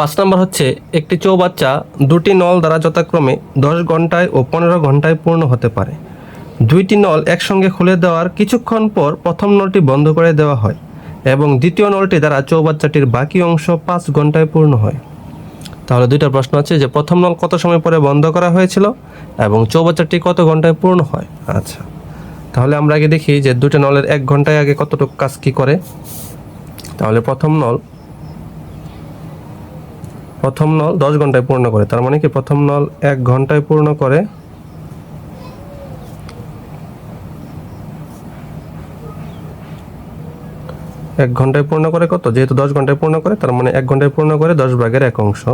পাঁচ নম্বর হচ্ছে, একটি চৌবাচ্চা দুটি নল দ্বারা যথাক্রমে দশ ঘন্টায় ও পনেরো ঘন্টায় পূর্ণ হতে পারে। দুইটি নল একসঙ্গে খুলে দেওয়ার কিছুক্ষণ পর প্রথম নলটি বন্ধ করে দেওয়া হয় এবং দ্বিতীয় নলটি দ্বারা চৌবাচ্চাটির বাকি অংশ পাঁচ ঘন্টায় পূর্ণ হয়। তাহলে দুইটা প্রশ্ন আছে যে, প্রথম নল কত সময় পরে বন্ধ করা হয়েছিল এবং চৌবাচ্চাটি কত ঘন্টায় পূর্ণ হয়? আচ্ছা তাহলে আমরা আগে দেখি যে দুটো নলের এক ঘন্টায় আগে কতটুকু কাজ কী করে। তাহলে প্রথম নল প্রথম নল দশ ঘন্টায় পূর্ণ করে। তার মানে কি প্রথম নল এক ঘন্টায় পূর্ণ করে। এক ঘন্টায় পূর্ণ করে কত? যেহেতু দশ ঘন্টায় পূর্ণ করে, তার মানে এক ঘন্টায় পূর্ণ করে দশ ভাগের এক অংশ।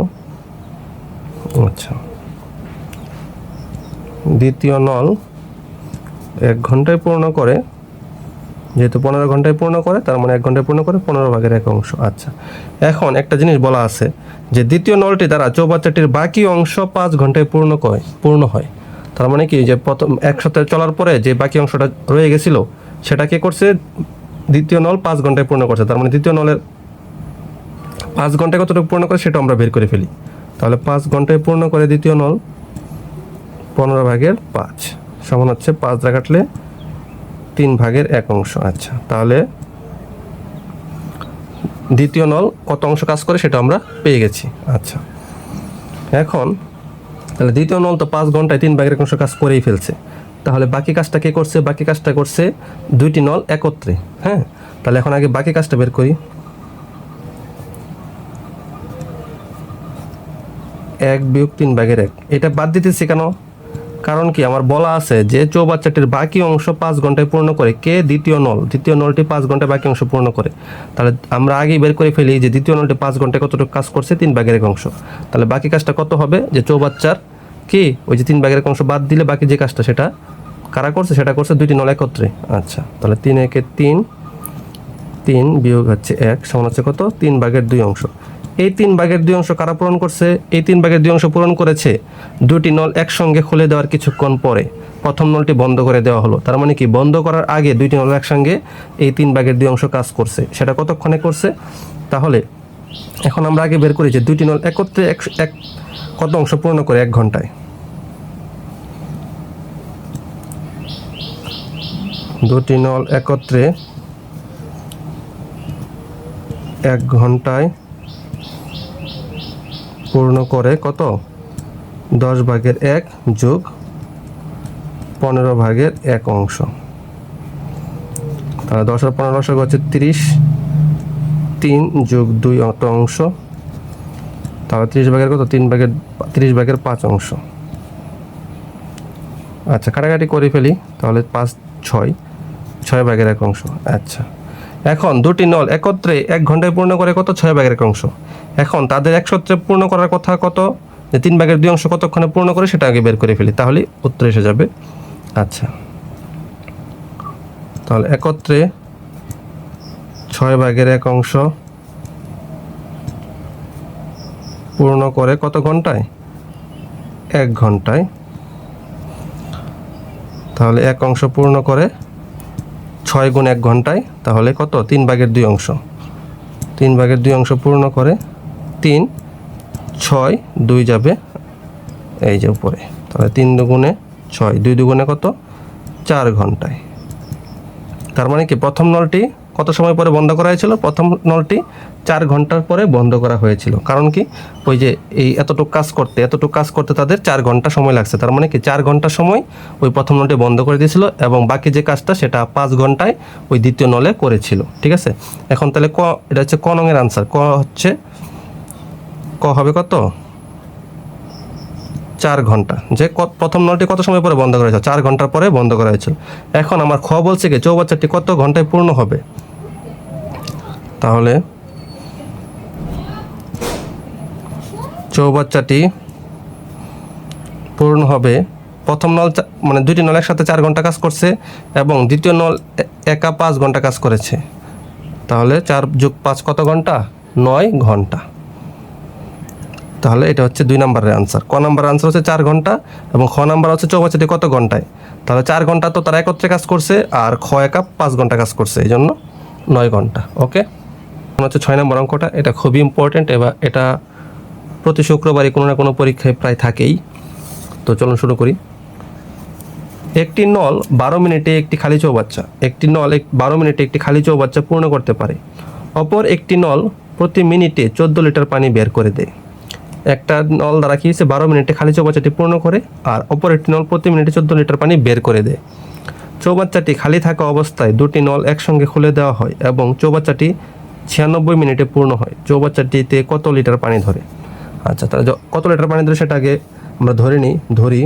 আচ্ছা। দ্বিতীয় নল এক ঘন্টায় পূর্ণ করে। যেহেতু পনেরো ঘন্টায় পূর্ণ করে, তার মানে এক ঘন্টায় পূর্ণ করে পনেরো ভাগের এক অংশ। আচ্ছা এখন একটা জিনিস বলা আছে যে দ্বিতীয় নলটি দ্বারা চৌবাচ্চাটির বাকি অংশ পাঁচ ঘন্টায় পূর্ণ করে পূর্ণ হয়। তার মানে কি, যে প্রথম এক সপ্তাহ চলার পরে যে বাকি অংশটা রয়ে গেছিল, সেটা কে করছে? দ্বিতীয় নল পাঁচ ঘন্টায় পূর্ণ করছে। তার মানে দ্বিতীয় নলের পাঁচ ঘন্টায় কতটুকু পূর্ণ করে সেটা আমরা বের করে ফেলি। তাহলে পাঁচ ঘন্টায় পূর্ণ করে দ্বিতীয় নল পনেরো ভাগের পাঁচ। সমান হচ্ছে পাঁচ কাটলে তিন ভাগের এক অংশ। আচ্ছা তাহলে দ্বিতীয় নল কত অংশ কাজ করে সেটা আমরা পেয়ে গেছি। আচ্ছা এখন তাহলে দ্বিতীয় নল তো পাঁচ ঘন্টায় তিন ভাগের এক অংশ কাজ করেই ফেলছে। তাহলে বাকি কাজটা কে করছে? বাকি কাজটা করছে দুইটি নল একত্রে হ্যাঁ? তাহলে এখন আগে বাকি কাজটা বের করি। এক বিয়োগ তিন ভাগের এক। এটা বাদ দিতেছি কেন? কারণ কি? আমার বলা আছে যে চৌবাচ্চাটির বাকি অংশ পাঁচ ঘন্টায় পূর্ণ করে। কে? দ্বিতীয় নল। দ্বিতীয় নলটি পাঁচ ঘন্টায় বাকি অংশ পূর্ণ করে। তাহলে আমরা আগেই বের করে ফেলি যে দ্বিতীয় নলটি পাঁচ ঘন্টায় কতটুকু কাজ করছে? তিন ভাগের এক অংশ। তাহলে বাকি কাজটা কত হবে? যে চৌবাচ্চার কি? ওই যে তিন ভাগের এক অংশ বাদ দিলে বাকি যে কাজটা সেটা কারা করছে? সেটা করছে দুইটি নল একত্রে। আচ্ছা তাহলে তিন একে তিন তিন বিয়োগ হচ্ছে এক সমান হচ্ছে কত? তিন ভাগের দুই অংশ। এই তিন ভাগের দুই অংশ কারা পূরণ করছে? এই তিন ভাগের দুই অংশ পূরণ করেছে। দুটি নল একসঙ্গে খুলে দেওয়ার কিছুক্ষণ পরে। প্রথম নলটি বন্ধ করে দেওয়া হলো। তার মানে কি, বন্ধ করার আগে দুইটি নল একসঙ্গে এই তিন ভাগের দুই অংশ কাজ করছে। সেটা কতক্ষণে করছে? তাহলে এখন আমরা আগে বের করি যে দুইটি নল একত্রে এক এক, কত অংশ পূর্ণ করে এক ঘন্টায়? দুটি নল একত্রে এক ঘন্টায় পূর্ণ করে কত? দশ ভাগের এক যোগ পনেরো ভাগের এক অংশ। তাহলে দশ আর পনেরো অংশ হচ্ছে তিরিশ। তিন যোগ দুই অত অংশ। তাহলে তিরিশ ভাগের কত? তিন ভাগের, তিরিশ ভাগের পাঁচ অংশ। আচ্ছা কাটাকাটি করে ফেলি। তাহলে পাঁচ, ছয়। ছয় ভাগের এক অংশ। আচ্ছা। এখন দুটি নল একত্রে এক ঘন্টায় পূর্ণ করে কত? ছয় ভাগের এক অংশ। এখন তাদের একসত্রে পূর্ণ করার কথা কত? যে তিন ভাগের দুই অংশ কতক্ষণে পূর্ণ করে সেটা আগে বের করে ফেলি, তাহলে উত্তর এসে যাবে। আচ্ছা। তাহলে একত্রে ছয় ভাগের এক অংশ পূর্ণ করে কত ঘন্টায়? এক ঘন্টায়। তাহলে এক অংশ পূর্ণ করে ছয় গুণ এক ঘন্টায়, তাহলে কত? তিন ভাগের দুই অংশ। তিন ভাগের দুই অংশ পূর্ণ করে তিন, ছয়, দুই যাবে এই যে উপরে। তাহলে তিন দুগুণে ছয়, দুই দুগুণে কত? চার ঘন্টায়। তার মানে কি? প্রথম নলটি কত সময় পরে বন্ধ করা হয়েছিল? প্রথম নলটি চার ঘণ্টার পরে বন্ধ করা হয়েছিল। কারণ কি? ওই যে এই এতটুকু কাজ করতে, এতটুকু কাজ করতে তাদের চার ঘণ্টা সময় লাগছে। তার মানে কি? চার ঘণ্টা সময় ওই প্রথম নলটি বন্ধ করে দিয়েছিল এবং বাকি যে কাজটা সেটা পাঁচ ঘন্টায় ওই দ্বিতীয় নলে করেছিল। ঠিক আছে? এখন তাহলে ক, এটা হচ্ছে ক নঙের আনসার ক হচ্ছে, ক হবে কত? চার ঘণ্টা। যে প্রথম নলটি কত সময় পরে বন্ধ করা হয়েছিল? চার ঘণ্টার পরে বন্ধ করা হয়েছিল। এখন আমার খ বলছে কি? চৌবাচ্চাটি কত ঘন্টায় পূর্ণ হবে? তাহলে চৌবাচ্চাটি পূর্ণ হবে। প্রথম নল মানে দুইটি নল একসাথে চার ঘণ্টা কাজ করছে এবং দ্বিতীয় নল একা পাঁচ ঘণ্টা কাজ করেছে। তাহলে চার যোগ পাঁচ কত ঘণ্টা? নয় ঘণ্টা। তাহলে এটা হচ্ছে দুই নম্বরের আনসার ক নম্বরের আনসার হচ্ছে চার ঘণ্টা এবং খ নাম্বার হচ্ছে চৌবাচ্চাটি কত ঘন্টায়? তাহলে চার ঘণ্টা তো তারা একত্রে কাজ করছে আর খ একা পাঁচ ঘণ্টা কাজ করছে, এই জন্য নয় ঘণ্টা। ওকে হচ্ছে ছয় নম্বর অঙ্কটা, এটা খুবই ইম্পর্টেন্ট এবার এটা প্রতি শুক্রবারই কোনো না কোনো পরীক্ষায় প্রায় থাকেই। তো চলুন শুরু করি। একটি নল বারো মিনিটে একটি খালি চৌবাচ্চা, একটি নল এক বারো মিনিটে একটি খালি চৌবাচ্চা পূর্ণ করতে পারে। অপর একটি নল প্রতি মিনিটে চোদ্দ লিটার পানি বের করে দেয়। একটা নল দ্বারা কি হয়েছে? বারো মিনিটে খালি চৌবাচ্চাটি পূর্ণ করে আর অপর একটি নল প্রতি মিনিটে চোদ্দ লিটার পানি বের করে দেয়। চৌবাচ্চাটি খালি থাকা অবস্থায় দুটি নল একসঙ্গে খুলে দেওয়া হয় এবং চৌবাচ্চাটি ছিয়ানব্বই মিনিটে পূর্ণ হয়। চৌবাচ্চাটিতে কত লিটার পানি ধরে? আচ্ছা তাহলে কত লিটার পানি দিলে সেটাকে আমরা ধরে নিই, ধরি।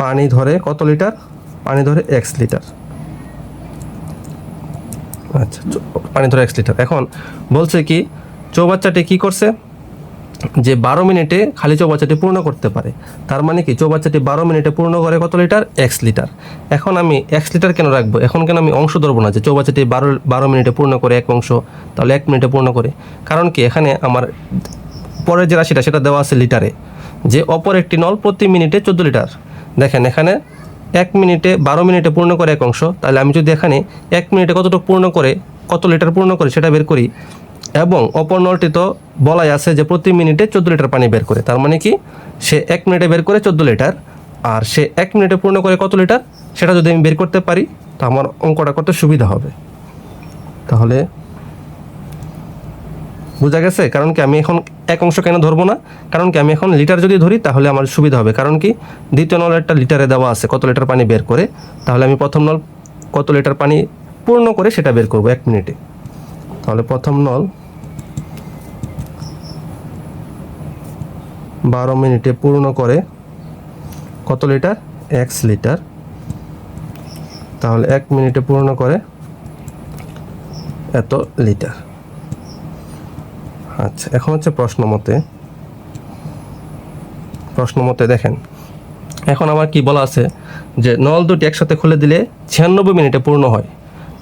পানি ধরে কত লিটার পানি ধরে এক্স লিটার আচ্ছা পানি ধরে এক্স লিটার এখন বলছে কি, চৌবাচ্চাটি কি করছে? যে বারো মিনিটে খালি চৌবাচ্চাটি পূর্ণ করতে পারে। তার মানে কি? চৌবাচ্চাটি বারো মিনিটে পূর্ণ করে কত লিটার? X litre. এখন আমি এক্স লিটার কেন রাখব? এখন কেন আমি অংশ ধরবো না যে চৌবাচ্চাটি বারো বারো মিনিটে পূর্ণ করে এক অংশ, তাহলে এক মিনিটে পূর্ণ করে। কারণ কি? এখানে আমার পরের যে রাশিটা, সেটা দেওয়া আছে লিটারে, যে অপর একটি নল প্রতি মিনিটে চোদ্দ লিটার। দেখেন, এখানে এক মিনিটে বারো মিনিটে পূর্ণ করে এক অংশ, তাহলে আমি যদি এখানে এক মিনিটে কতটুকু পূর্ণ করে, কত লিটার পূর্ণ করে সেটা বের করি এবং অপর নলটি তো বলাই আছে যে প্রতি মিনিটে চোদ্দ লিটার পানি বের করে। তার মানে কি? সে এক মিনিটে বের করে চোদ্দ লিটার, আর সে এক মিনিটে পূর্ণ করে কত লিটার? সেটা যদি আমি বের করতে পারি, তো আমার অঙ্কটা করতে সুবিধা হবে। তাহলে বোঝা গেছে? কারণ কি আমি এখন এক অংশ কেন ধরবো না? কারণ কি আমি এখন লিটার যদি ধরি, তাহলে আমার সুবিধা হবে। কারণ কি? দ্বিতীয় নল একটা লিটারে দেওয়া আছে, কত লিটার পানি বের করে। তাহলে আমি প্রথম নল কত লিটার পানি পূর্ণ করে সেটা বের করব এক মিনিটে। তাহলে প্রথম নল বারো মিনিটে পূর্ণ করে কত লিটার? X litre. তাহলে এক মিনিটে পূর্ণ করে এত লিটার। আচ্ছা এখন হচ্ছে প্রশ্ন মতে। প্রশ্ন মতে দেখেন, এখন আমার কি বলা আছে যে নল দুটি একসাথে খুলে দিলে ছিয়ানব্বই মিনিটে পূর্ণ হয়।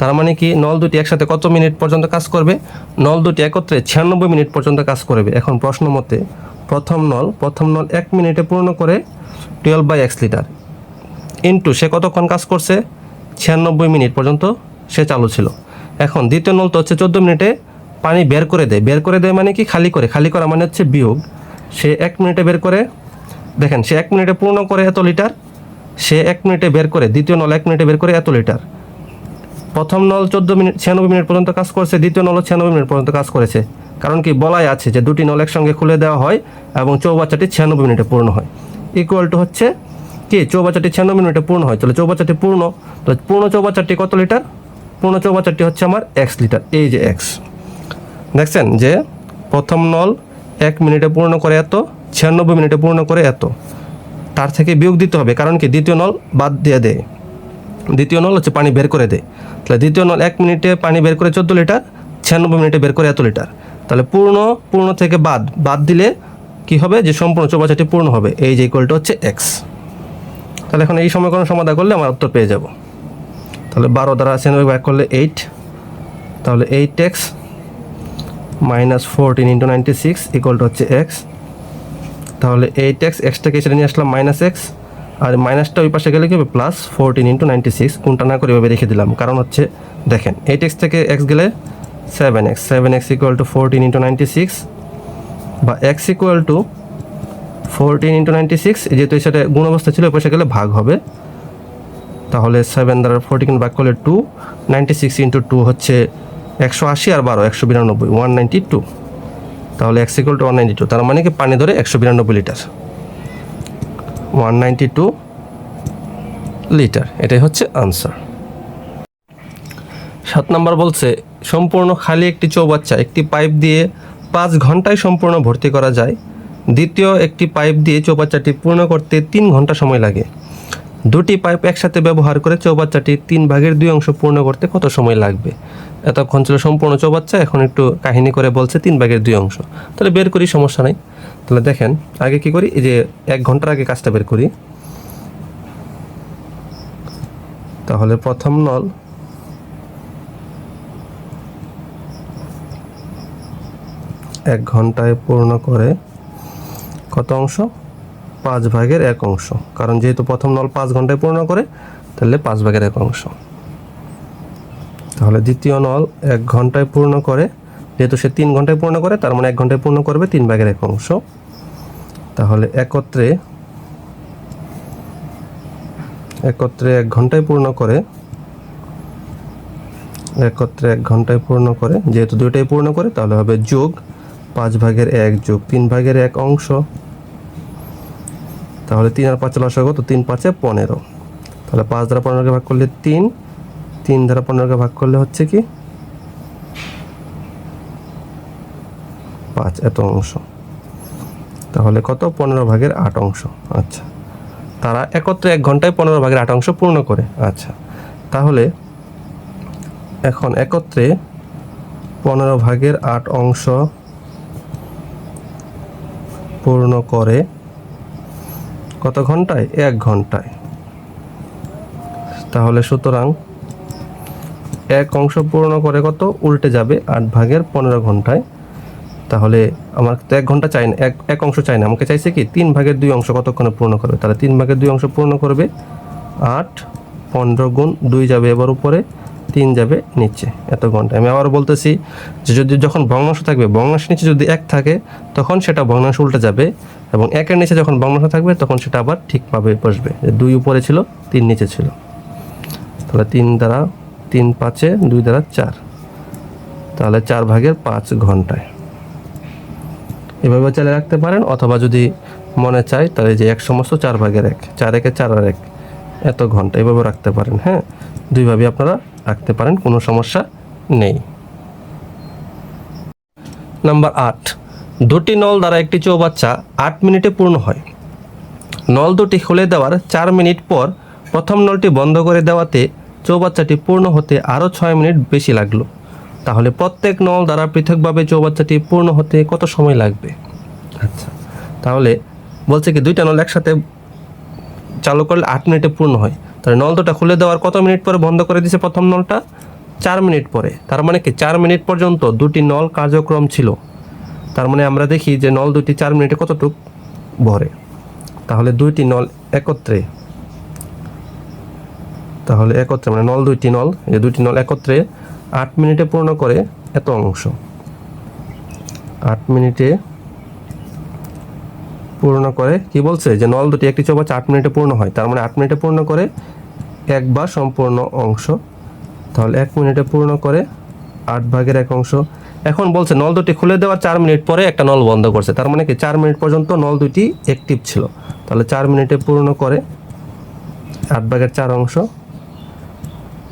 তার মানে কি নল দুটি একসাথে কত মিনিট পর্যন্ত কাজ করবে? নল দুটি একত্রে ছিয়ানব্বই মিনিট পর্যন্ত কাজ করবে। এখন প্রশ্ন মতে প্রথম নল প্রথম নল এক মিনিটে পূর্ণ করে twelve by x litre into সে কতক্ষণ কাজ করছে? ছিয়ানব্বই মিনিট পর্যন্ত সে চালু ছিল। এখন দ্বিতীয় নল তো হচ্ছে চোদ্দ মিনিটে পানি বের করে দেয়। বের করে দেয় মানে কি? খালি করে। খালি করা মানে হচ্ছে বিয়োগ। সে এক মিনিটে বের করে, দেখেন সে এক মিনিটে পূর্ণ করে এত লিটার সে এক মিনিটে বের করে, দ্বিতীয় নল এক মিনিটে বের করে এত লিটার প্রথম নল চোদ্দ মিনিট, ছিয়ানব্বই মিনিট পর্যন্ত কাজ করেছে, দ্বিতীয় নল ছিয়ানব্বই মিনিট পর্যন্ত কাজ করেছে। কারণ কি বলাই আছে যে দুটি নল একসঙ্গে খুলে দেওয়া হয় এবং চৌবাচ্চাটি ছিয়ানব্বই মিনিটে পূর্ণ হয়। ইকুয়াল টু হচ্ছে কি? চৌবাচ্চাটি ছিয়ানব্বই মিনিটে পূর্ণ হয়। তাহলে চৌবাচ্চাটি পূর্ণ। তো পূর্ণ চৌবাচ্চাটি কত লিটার? পূর্ণ চৌবাচ্চাটি হচ্ছে আমার এক্স লিটার, এই যে এক্স দেখছেন যে প্রথম নল এক মিনিটে পূর্ণ করে এত, ছিয়ানব্বই মিনিটে পূর্ণ করে এত। তার থেকে বিয়োগ দিতে হবে। কারণ কি? দ্বিতীয় নল বাদ দিয়ে দেয়। দ্বিতীয় নল হচ্ছে পানি বের করে দেয়। তাহলে দ্বিতীয় নল এক মিনিটে পানি বের করে চোদ্দ লিটার, ছিয়ানব্বই মিনিটে বের করে এত লিটার। তাহলে পূর্ণ পূর্ণ থেকে বাদ বাদ দিলে কি হবে? যে সম্পূর্ণ চৌবাচ্চাটি পূর্ণ হবে। এই যে ইকুয়ালটা হচ্ছে এক্স তাহলে এখন এই সমীকরণ সমাধান করলে আমার উত্তর পেয়ে যাব। তাহলে বারো দ্বারা ছিয়ানব্বই ভাগ করলে এইট তাহলে eight x minus fourteen into ninety six ইকুয়ালটা হচ্ছে এক্স তাহলে এইট এক্স এক্সটাকে এসে নিয়ে আসলাম মাইনাস এক্স আর মাইনাসটা ওই পাশে গেলে কি হবে? Plus fourteen into ninety six কোনটা না করে এভাবে রেখে দিলাম। কারণ হচ্ছে, দেখেন এইট এক্স থেকে এক্স গেলে seven x seven x equal to fourteen into ninety six বা x equal to fourteen into ninety six যেহেতু এই সেটা গুণ অবস্থা ছিল, ওই পাশে গেলে ভাগ হবে। তাহলে সেভেন দ্বারা ফোরটিন ভাগ করলে two ninety six into two হচ্ছে একশো আশি আর বারো, একশো বিরানব্বই ওয়ান নাইনটি টু তাহলে x equal to one ninety two তার মানে কি? পানি ধরে একশো বিরানব্বই litre one ninety two litre, এটাই হচ্ছে আনসার। সাত নম্বর বলছে, সম্পূর্ণ খালি একটি চৌবাচ্চা, একটি পাইপ দিয়ে পাঁচ ঘন্টায় সম্পূর্ণ ভর্তি করা যায়। দ্বিতীয় একটি পাইপ দিয়ে চৌবাচ্চাটি পূর্ণ করতে তিন ঘণ্টা সময় লাগে। দুটি পাইপ একসাথে ব্যবহার করে চৌবাচ্চাটি তিন ভাগের দুই অংশ পূর্ণ করতে কত সময় লাগবে? এতক্ষণ ছিল সম্পূর্ণ চৌবাচ্চা, এখন একটু কাহিনী করে বলছে তিন ভাগের দুই অংশ। তাহলে বের করি, সমস্যা নাই। তাহলে দেখেন, আগে কি করি? এই যে এক ঘণ্টার আগে কাজটা বের করি। তাহলে প্রথম নল। এক ঘন্টায় পূর্ণ করে কত অংশ? পাঁচ ভাগের এক অংশ। কারণ যেহেতু প্রথম নল পাঁচ ঘন্টায় পূর্ণ করে, তাহলে পাঁচ ভাগের এক অংশ। তাহলে দ্বিতীয় নল এক ঘন্টায় পূর্ণ করে, যেহেতু সে তিন ঘন্টায় পূর্ণ করে, তার মানে এক ঘন্টায় পূর্ণ করবে তিন ভাগের এক অংশ। তাহলে একত্রে একত্রে এক ঘন্টায় পূর্ণ করে, একত্রে এক ঘন্টায় পূর্ণ করে, যেহেতু দুইটাই পূর্ণ করে, তাহলে হবে যোগ পাঁচ ভাগের এক যোগ তিন ভাগের এক অংশ। তাহলে তিন আর পাঁচ লসা কত তিন পাঁচে পনেরো। তাহলে পাঁচ দ্বারা পনেরোকে ভাগ করলে তিন তিন দ্বারা পনেরোকে ভাগ করলে হচ্ছে কি? পাঁচ, এত অংশ। তাহলে কত? পনেরো ভাগের আট অংশ। আচ্ছা। তারা একত্রে এক ঘন্টায় পনেরো ভাগের আট অংশ পূর্ণ করে। আচ্ছা। তাহলে এখন একত্রে পনেরো ভাগের আট অংশ পূর্ণ করে কত ঘন্টায়? এক ঘন্টায়। তাহলে সুতরাং এক অংশ পূর্ণ করে কত? উল্টে যাবে আট ভাগের পনেরো ঘন্টায়। তাহলে আমার তো এক ঘণ্টা চাই না, এক এক অংশ চাই না। আমাকে চাইছে কি? তিন ভাগের দুই অংশ কতক্ষণে পূর্ণ করবে? তাহলে তিন ভাগের দুই অংশ পূর্ণ করবে আট, পনেরো গুণ দুই যাবে এবার উপরে, তিন যাবে নিচে। এত ঘণ্টা। আমি আবার বলতেছি যে যদি যখন ভগ্নাংশ থাকবে, ভগ্নাংশ নিচে যদি এক থাকে, তখন সেটা ভগ্নাংশ উল্টে যাবে এবং একের নিচে যখন ভগ্নাংশ থাকবে, তখন সেটা আবার ঠিকভাবে বসবে। দুই উপরে ছিল, তিন নিচে ছিল। তাহলে তিন দ্বারা তিন পাঁচে দুই দ্বারা চার। তাহলে চার ভাগের পাঁচ ঘন্টায়। এভাবে চালিয়ে রাখতে পারেন, অথবা যদি মনে চায়, তাহলে যে এক সমস্ত চার ভাগের এক, চার একে চার আর এক, এত ঘণ্টা এভাবে রাখতে পারেন হ্যাঁ? দুইভাবে আপনারা রাখতে পারেন, কোনো সমস্যা নেই। নাম্বার আট, দুটি নল দ্বারা একটি চৌবাচ্চা আট মিনিটে পূর্ণ হয়। নল দুটি খুলে দেওয়ার চার মিনিট পর প্রথম নলটি বন্ধ করে দেওয়াতে চৌবাচ্চাটি পূর্ণ হতে আরও ছয় মিনিট বেশি লাগল। তাহলে প্রত্যেক নল দ্বারা পৃথকভাবে চৌবাচ্চাটি পূর্ণ হতে কত সময় লাগবে? আচ্ছা তাহলে বলছে কি, দুইটা নল একসাথে চালু করলে আট মিনিটে পূর্ণ হয়। তাহলে নল দুটা খুলে দেওয়ার কত মিনিট পরে বন্ধ করে দিছে প্রথম নলটা? চার মিনিট পরে। তার মানে কি, চার মিনিট পর্যন্ত দুটি নল কার্যক্রম ছিল। তার মানে আমরা দেখি যে নল দুটি চার মিনিটে কতটুক ভরে। তাহলে দুইটি নল একত্রে তাহলে একত্রে মানে নল দুইটি নল, এই দুইটি নল একত্রে আট মিনিটে পূর্ণ করে এত অংশ। আট মিনিটে পূর্ণ করে, কি বলছে? যে নল দুটি একটি চৌবাচ্চা আট মিনিটে পূর্ণ হয়, তার মানে আট মিনিটে পূর্ণ করে একবার সম্পূর্ণ অংশ। তাহলে এক মিনিটে পূর্ণ করে আট ভাগের এক অংশ। এখন বলছে, নল দুটি খুলে দেওয়ার চার মিনিট পরে একটা নল বন্ধ করছে। তার মানে কি, চার মিনিট পর্যন্ত নল দুটি অ্যাক্টিভ ছিল। তাহলে চার মিনিটে পূর্ণ করে আট ভাগের চার অংশ।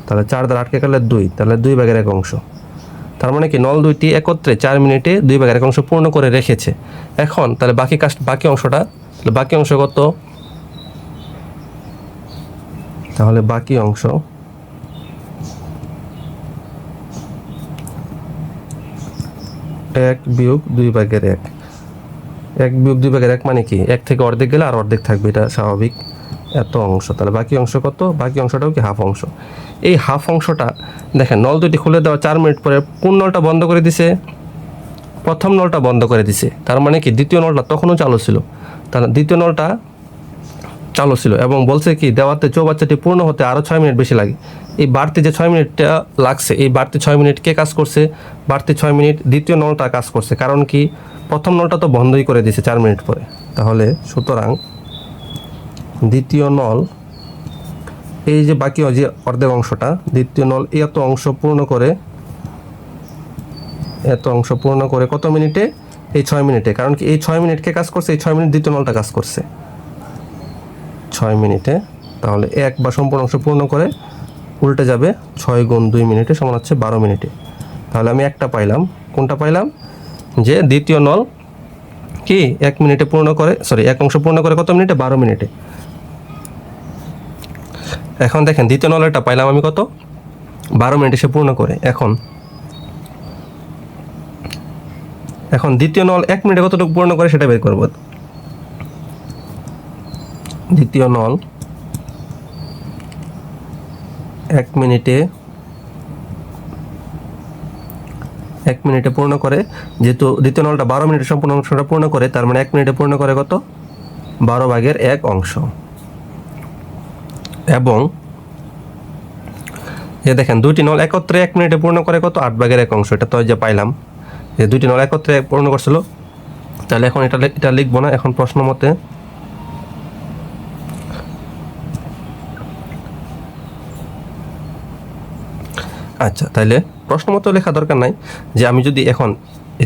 তাহলে চার দ্বারা আটকে গেলে দুই, তাহলে দুই ভাগের এক অংশ। তার মানে কি? নল দুইটি একত্রে চার মিনিটে দুই ভাগের এক অংশ পূর্ণ করে রেখেছে। এখন তাহলে বাকি কাজ, বাকি অংশটা, তাহলে বাকি অংশ কত? তাহলে বাকি অংশ এক বিয়োগ দুই ভাগের এক। এক বিয়োগ দুই ভাগের এক মানে কি? এক থেকে অর্ধেক গেলে আর অর্ধেক থাকবে, এটা স্বাভাবিক। এত অংশ, তাহলে বাকি অংশ কত? বাকি অংশটাও কি হাফ অংশ? এই হাফ অংশটা, দেখেন, নল দুটি খুলে দেওয়া চার মিনিট পরে কোন নলটা বন্ধ করে দিছে? প্রথম নলটা বন্ধ করে দিছে। তার মানে কি? দ্বিতীয় নলটা তখনও চালু ছিল। তার দ্বিতীয় নলটা চালু ছিল এবং বলছে কি, দেওয়াতে চৌবাচ্চাটি পূর্ণ হতে আরও ছয় মিনিট বেশি লাগে। এই বাড়তি যে ছয় মিনিটটা লাগছে, এই বাড়তি ছয় মিনিট কে কাজ করছে? বাড়তি ছয় মিনিট দ্বিতীয় নলটা কাজ করছে। কারণ কি? প্রথম নলটা তো বন্ধই করে দিছে চার মিনিট পরে। তাহলে সুতরাং দ্বিতীয় নল, এই যে বাকি যে অর্ধেক অংশটা, দ্বিতীয় নল এত অংশ পূর্ণ করে, এত অংশ পূর্ণ করে কত মিনিটে? এই ছয় মিনিটে, কারণ কি এই ছয় মিনিট কে কাজ করছে? এই ছয় মিনিট দ্বিতীয় নলটা কাজ করছে। ছয় মিনিটে, তাহলে এক বা সম্পূর্ণ অংশ পূর্ণ করে উল্টে যাবে ছয় গুণ দুই মিনিটে সমান হচ্ছে বারো মিনিটে। তাহলে আমি একটা পাইলাম, কোনটা পাইলাম? যে দ্বিতীয় নল কি এক মিনিটে পূর্ণ করে সরি এক অংশ পূর্ণ করে কত মিনিটে? বারো মিনিটে। এখন দেখেন, দ্বিতীয় নলেরটা পাইলাম আমি কত? বারো মিনিটে সে পূর্ণ করে, এখন। এখন দ্বিতীয় নল এক মিনিটে কতটুকু পূর্ণ করে সেটা বের করব। দ্বিতীয় নল এক মিনিটে এক মিনিটে পূর্ণ করে, যেহেতু দ্বিতীয় নলটা বারো মিনিটে সম্পূর্ণ অংশটা পূর্ণ করে, তার মানে এক মিনিটে পূর্ণ করে কত? বারো ভাগের এক অংশ। এবং এ দেখেন, দুইটি নল একত্রে এক মিনিটে পূর্ণ করে কত? আট ভাগের এক অংশ, এটা তো যে পাইলাম। যে দুইটি নল একত্রে পূর্ণ করছিল। তাহলে এখন এটা এটা লিখব না, এখন প্রশ্ন মতে। আচ্ছা তাহলে প্রশ্ন মতো লেখা দরকার নাই যে আমি যদি এখন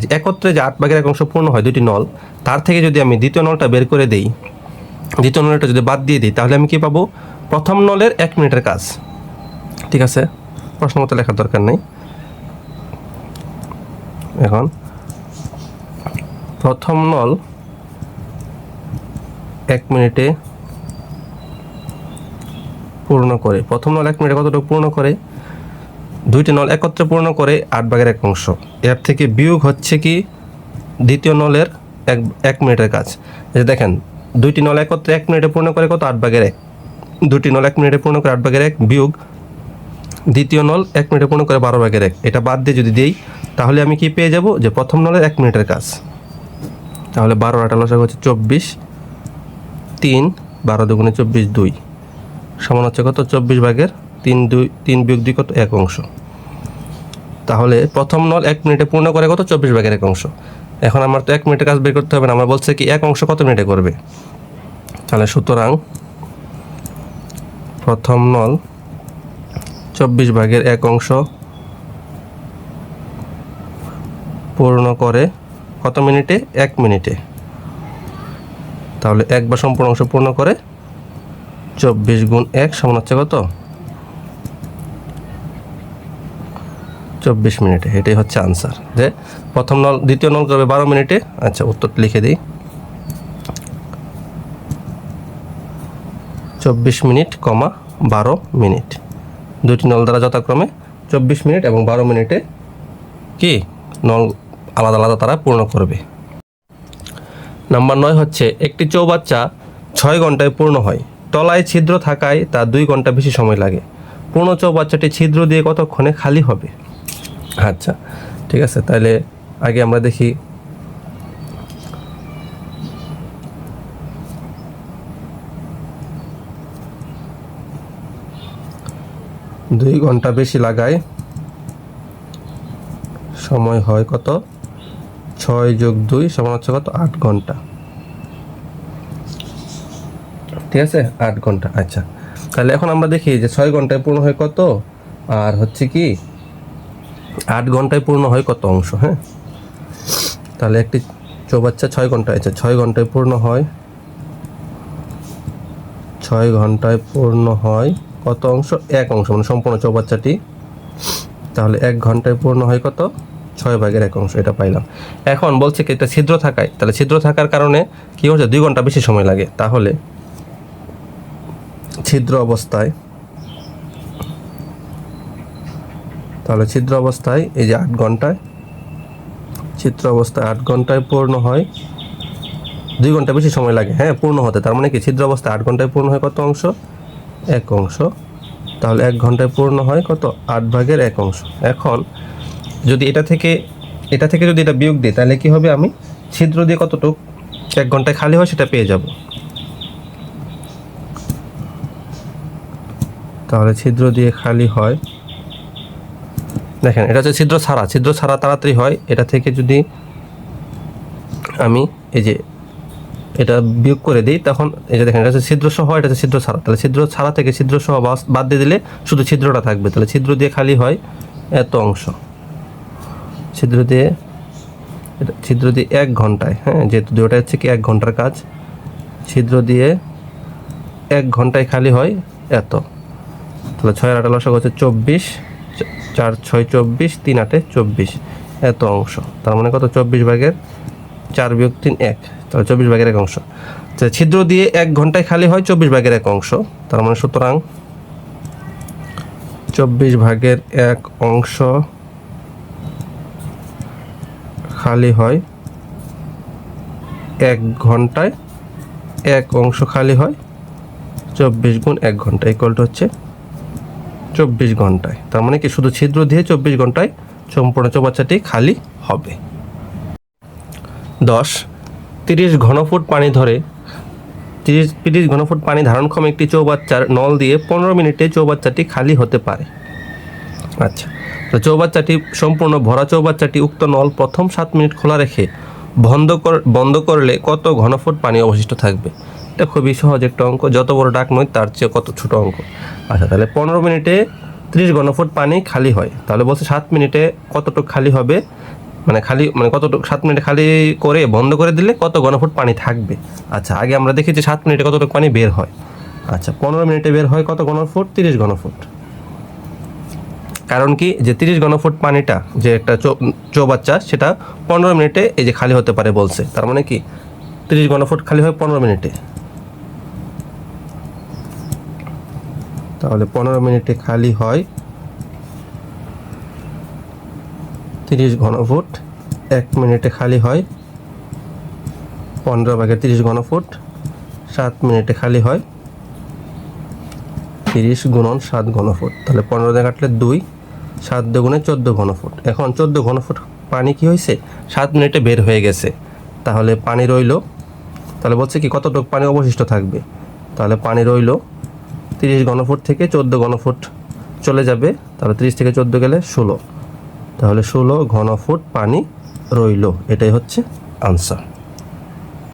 যে একত্রে যে আট ভাগের এক অংশ পূর্ণ হয় দুটি নল, তার থেকে যদি আমি দ্বিতীয় নলটা বের করে দিই, দ্বিতীয় নলটা যদি বাদ দিয়ে দিই, তাহলে আমি কি পাবো? প্রথম নলের এক মিনিটের কাজ। ঠিক আছে? প্রশ্ন মতো লেখার দরকার নেই। এখন, প্রথম নল এক মিনিটে পূর্ণ করে। প্রথম নল এক মিনিটে কতটুকু পূর্ণ করে? দুইটি নল একত্রে পূর্ণ করে আট ভাগের এক অংশ। এর থেকে বিয়োগ হচ্ছে কি? দ্বিতীয় নলের এক এক মিনিটের কাজ। দেখেন, দুইটি নল একত্রে এক মিনিটে পূর্ণ করে কত? আট ভাগের এক। দুটি নল এক মিনিটে পূর্ণ করে আট ভাগের এক বিয়োগ দ্বিতীয় নল এক মিনিটে পূর্ণ করে বারো ভাগের এক। এটা বাদ দিয়ে যদি দিই, তাহলে আমি কি পেয়ে যাব? যে প্রথম নলের এক মিনিটের কাজ। তাহলে বারো আটা লসাগ হচ্ছে চব্বিশ, তিন, বারো দুগুণে চব্বিশ, দুই। সমান হচ্ছে কত? চব্বিশ ভাগের তিন, দুই, তিন বিয়োগ দুই কত? এক অংশ। তাহলে প্রথম নল এক মিনিটে পূর্ণ করে কত? চব্বিশ ভাগের এক অংশ। এখন আমার তো এক মিনিটের কাজ বের করতে হবে না। আমার বলছে কি, এক অংশ কত মিনিটে করবে? তাহলে সুতরাং প্রথম নল, চব্বিশ ভাগের এক অংশ পূর্ণ করে কত মিনিটে? এক মিনিটে। তাহলে এক বা সম্পূর্ণ অংশ পূর্ণ করে চব্বিশ গুণ এক সমান হচ্ছে কত? চব্বিশ মিনিটে, এটাই হচ্ছে আনসার যে প্রথম নল, দ্বিতীয় নল করবে বারো মিনিটে। আচ্ছা উত্তর লিখে দিই। চব্বিশ মিনিট কমা বারো মিনিট। দুটি নল দ্বারা যথাক্রমে চব্বিশ মিনিট এবং বারো মিনিটে কি? নল আলাদা আলাদা তারা পূর্ণ করবে। নাম্বার নয় হচ্ছে, একটি চৌবাচ্চা ছয় ঘন্টায় পূর্ণ হয়। তলায় ছিদ্র থাকায় তা দুই ঘণ্টা বেশি সময় লাগে। পূর্ণ চৌবাচ্চাটি ছিদ্র দিয়ে কতক্ষণে খালি হবে? আচ্ছা ঠিক আছে তাহলে আগে আমরা দেখি দুই ঘণ্টা বেশি লাগায়। সময় হয় কত? ছয় যোগ দুই সমান হচ্ছে কত? আট ঘণ্টা। ঠিক আছে? আট ঘণ্টা আচ্ছা। তাহলে এখন আমরা দেখি যে ছয় ঘন্টায় পূর্ণ হয় কত? আর হচ্ছে কি, আট ঘন্টায় পূর্ণ হয় কত অংশ? হ্যাঁ? তাহলে একটি চৌবাচ্চা ছয় ঘণ্টা আচ্ছা ছয় ঘন্টায় পূর্ণ হয়। ছয় ঘন্টায় পূর্ণ হয় কত অংশ? এক অংশ মানে সম্পূর্ণ চৌবাচ্চাটি। তাহলে এক ঘন্টায় পূর্ণ হয় কত? ছয় ভাগের এক অংশ, এটা পাইলাম। এখন বলছে কি, এটা ছিদ্র থাকায়। তাহলে ছিদ্র থাকার কারণে কি হচ্ছে? দুই ঘণ্টা বেশি সময় লাগে। তাহলে ছিদ্র অবস্থায়, তাহলে ছিদ্র অবস্থায়, এই যে আট ঘন্টায়, ছিদ্র অবস্থায় আট ঘন্টায় পূর্ণ হয়। দুই ঘণ্টা বেশি সময় লাগে হ্যাঁ পূর্ণ হতে। তার মানে কি? ছিদ্র অবস্থায় আট ঘন্টায় পূর্ণ হয় কত অংশ? এক অংশ। তাহলে এক ঘন্টায় পূর্ণ হয় কত? আট ভাগের এক অংশ। এখন যদি এটা থেকে এটা থেকে যদি এটা বিয়োগ দিই, তাহলে কি হবে আমি? ছিদ্র দিয়ে কতটুক এক ঘন্টায় খালি হয় সেটা পেয়ে যাব। তাহলে ছিদ্র দিয়ে খালি হয়, দেখেন এটা হচ্ছে ছিদ্র ছাড়া। ছিদ্র ছাড়া তাড়াতাড়ি হয়। এটা থেকে যদি আমি এই যে এটা বিয়োগ করে দিই, তখন এই যে দেখেন, এটা হচ্ছে ছিদ্র সহ এটা হচ্ছে ছিদ্র ছাড়া। তাহলে ছিদ্র ছাড়া থেকে ছিদ্র সহ বাদ দিয়ে দিলে শুধু ছিদ্রটা থাকবে। তাহলে ছিদ্র দিয়ে খালি হয় এত অংশ। ছিদ্র দিয়ে ছিদ্র দিয়ে এক ঘন্টায় হ্যাঁ যেহেতু দুটোটা হচ্ছে কি এক ঘণ্টার কাজ। ছিদ্র দিয়ে এক ঘন্টায় খালি হয় এত। তাহলে ছয় আট লসক হচ্ছে চব্বিশ, চার ছয় চব্বিশ, তিন আটে চব্বিশ, এত অংশ। তার মানে কত? চব্বিশ ভাগের চার বিয়োগ তিন, এক। তাহলে চব্বিশ ভাগের এক অংশ। ছিদ্র দিয়ে এক ঘন্টায় খালি হয় চব্বিশ ভাগের এক অংশ। তার মানে সুতরাং চব্বিশ ভাগের এক অংশ খালি হয় এক ঘন্টায়, এক অংশ খালি হয় চব্বিশ গুণ এক ঘণ্টা ইকুয়াল টু হচ্ছে চব্বিশ ঘন্টায়। তার মানে কি? শুধু ছিদ্র দিয়ে চব্বিশ ঘন্টায় সম্পূর্ণ চৌবাচ্চাটি খালি হবে। দশ তিরিশ ঘনফুট পানি ধরে, তিরিশ তিরিশ ঘনফুট পানি ধারণক্ষম একটি চৌবাচ্চার নল দিয়ে পনেরো মিনিটে চৌবাচ্চাটি খালি হতে পারে। আচ্ছা তো চৌবাচ্চাটি সম্পূর্ণ ভরা চৌবাচ্চাটি উক্ত নল প্রথম সাত মিনিট খোলা রেখে বন্ধ কর, বন্ধ করলে কত ঘনফুট পানি অবশিষ্ট থাকবে? এটা খুবই সহজ একটা অঙ্ক, যত বড় ডাক নয় তার চেয়ে কত ছোট অঙ্ক। আচ্ছা তাহলে পনেরো মিনিটে ত্রিশ ঘনফুট পানি খালি হয়। তাহলে বলছে সাত মিনিটে কতটুকু খালি হবে? মানে খালি মানে কতটুকু সাত মিনিটে খালি করে বন্ধ করে দিলে কত ঘনফুট পানি থাকবে? আচ্ছা আগে আমরা দেখেছি সাত মিনিটে কতটুকু পানি বের হয়। আচ্ছা পনেরো মিনিটে বের হয় কত ঘনফুট? তিরিশ ঘনফুট। কারণ কি? যে তিরিশ ঘনফুট পানিটা, যে একটা চৌবাচ্চা, সেটা পনেরো মিনিটে এই যে খালি হতে পারে বলছে। তার মানে কি? তিরিশ ঘনফুট খালি হয় পনেরো মিনিটে। তাহলে পনেরো মিনিটে খালি হয় তিরিশ ঘনফুট, এক মিনিটে খালি হয়। পনেরো ভাগের তিরিশ ঘনফুট, সাত মিনিটে খালি হয়। তিরিশ গুণন সাত ঘনফুট, তাহলে পনেরো দিয়ে কাটলে দুই, সাত দুগুণে চোদ্দ ঘনফুট। এখন চোদ্দ ঘনফুট পানি কি হয়েছে? সাত মিনিটে বের হয়ে গেছে। তাহলে পানি রইল। তাহলে বলছে কি, কতটুকু পানি অবশিষ্ট থাকবে? তাহলে পানি রইল তিরিশ ঘনফুট থেকে চোদ্দ ঘনফুট চলে যাবে। তাহলে তিরিশ থেকে চোদ্দ গেলে ষোলো। তাহলে ষোলো ঘন ফুট পানি রইল। এটাই হচ্ছে আনসার